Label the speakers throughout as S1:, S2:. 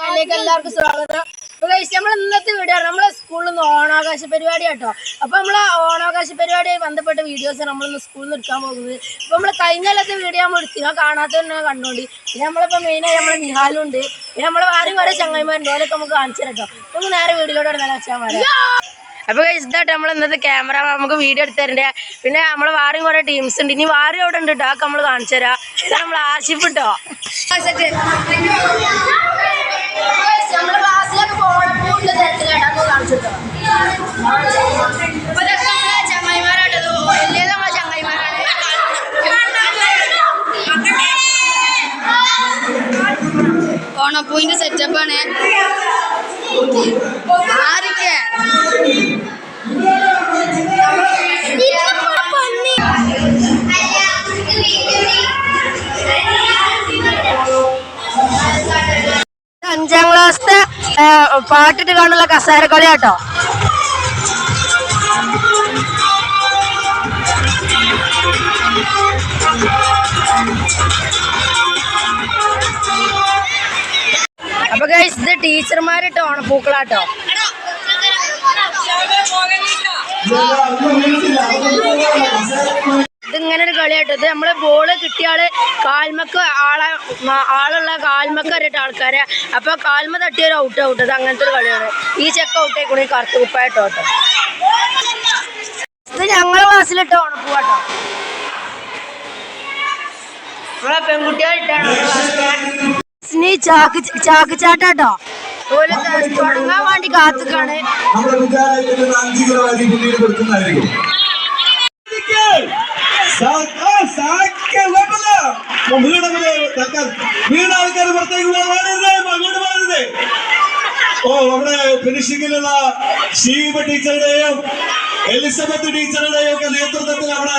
S1: ചാനലിലേക്ക് എല്ലാവർക്കും സ്വാഗതം. നമ്മൾ ഇന്നത്തെ വീഡിയോ നമ്മളെ സ്കൂളിൽ നിന്ന് ഓണാകാശ പരിപാടി കേട്ടോ അപ്പൊ നമ്മളെ ഓണാകാശ പരിപാടിയായി ബന്ധപ്പെട്ട വീഡിയോസ് നമ്മളിന്ന് സ്കൂളിൽ നിന്ന് എടുക്കാൻ പോകുന്നത്. അപ്പൊ നമ്മൾ കഴിഞ്ഞ കൊല്ലത്തെ വീഡിയോ നമ്മൾ എടുത്തു. ഞാൻ കാണാത്ത തന്നെ കണ്ടോണ്ടി. പിന്നെ നമ്മളിപ്പോ മെയിനായി നമ്മളെ നിഹാലുണ്ട് പിന്നെ നമ്മളെ ആരും കുറെ ചങ്ങായിമാരുണ്ട്. ഓരൊക്കെ നമുക്ക് കാണിച്ചു തരട്ടോ. നമുക്ക് നേരെ വീഡിയോയിലൂടെ നല്ല വെച്ചാൽ മതി അപ്പൊ ഇതായിട്ട് നമ്മൾ ഇന്നത്തെ ക്യാമറ നമുക്ക് വീഡിയോ എടുത്ത് തരണ്ടേ. പിന്നെ നമ്മളെ വാറിയും കുറെ ടീംസ് ഉണ്ട്. ഇനി വാറി അവിടെ ഉണ്ട് കേട്ടോ അതൊക്കെ നമ്മൾ കാണിച്ചു തരാം. നമ്മൾ ആശിഫ് കേട്ടോ നമ്മൾ ക്ലാസ്സിലൊക്കെ പോകണ തരത്തിലായിട്ടാണ് കാണിച്ചു കേട്ടോ അപ്പൊ ഇതൊക്കെ നമ്മളെ ചങ്ങായിമാരാട്ടോ വലിയ നമ്മളെ ചങ്ങായിമാരാണ്.
S2: ഓണപ്പൂവിന്റെ സെറ്റപ്പാണ് ആരൊക്കെ?
S1: അഞ്ചാം ക്ലാസ്സിലെ പാട്ടിട്ട് കാണുള്ള കസേര കളി കേട്ടോ അപ്പൊ ഗൈസ് ഇത് ടീച്ചർമാരിട്ട് ഓണപ്പൂക്കളാട്ടോ. ഇതിങ്ങനെ ഒരു കളിയാട്ടോ. ഇത് നമ്മൾ ബോൾ കിട്ടിയാൾ കാൽമക്ക് ആളെ ആളുള്ള കാൽമക്ക് അറിയിട്ട് ആൾക്കാരെ. അപ്പൊ കാൽമ തട്ടിയ ഒരു ഔട്ട് ഔട്ട് അത് അങ്ങനത്തെ ഒരു കളിയാണ്. ഈ ചെക്ക് ഔട്ട് ആയിക്കൂടി കറുത്ത കുപ്പായിട്ടോ ഇത് ഞങ്ങളെ ക്ലാസ്സിലിട്ട് ഓണപ്പൂവാട്ടോ നമ്മളെ പെൺകുട്ടികളിട്ടാണ് ഇനി ചാക്ക് ചാക്ക് ചാട്ടാട്ടോ. ഓൽ തുടങ്ങാൻ വേണ്ടി കാത്തുക്കാണ്.
S3: നമ്മുടെ വിദ്യാലയത്തിൽ അഞ്ചു കിലോ അരി പിന്നീട് കൊടുക്കുന്നതായിരിക്കും വീണ ആൾക്കാർ പുറത്തേക്ക് പോകരുത് അങ്ങോട്ട് പോകരുത്. ഓ അവിടെ ഫിനിഷിങ്ങിലുള്ള ഷീബ ടീച്ചറുടെയും എലിസബത്ത് ടീച്ചറുടെയും ഒക്കെ നേതൃത്വത്തിൽ അവിടെ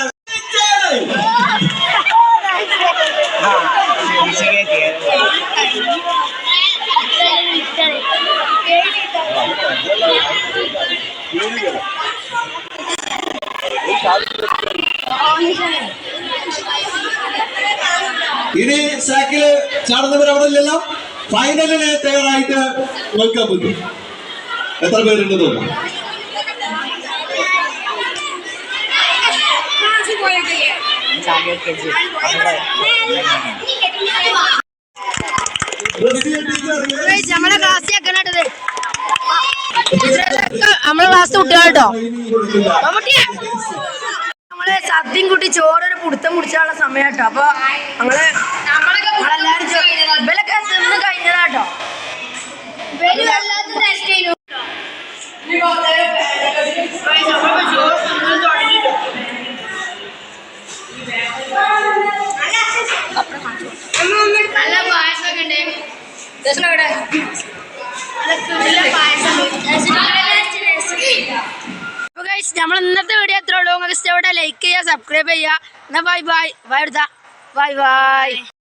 S3: ഇനി സാക്കിൽ ചാടുന്നവർ അവിടെ ഇല്ലല്ലോ ഫൈനലിന് തയ്യാറായിട്ട് നോക്കാൻ പറ്റും എത്ര പേരുണ്ട്
S1: Guys, നമ്മളെ ക്ലാസ് നമ്മളെ ക്ലാസ് സദ്യം കൂട്ടി ചോറൊരു പുടുത്തം മുടിച്ചാനുള്ള സമയം കേട്ടോ അപ്പൊ ഞങ്ങൾ നമ്മളെല്ലാരും ചോ- ഇവലൊക്കെ തിന്ന് കഴിഞ്ഞതാട്ടോ.
S2: നല്ല പായസമൊക്കെ ഉണ്ട് പായസം.
S1: ഗൈസ് നമ്മൾ ഇന്നത്തെ വീഡിയോ എത്ര ഉള്ളൂ. നിങ്ങൾക്ക് ഇഷ്ടപ്പെട്ട ലൈക്ക് ചെയ്യുക സബ്സ്ക്രൈബ് ചെയ്യുക. എന്നാൽ bye bye bye bye bye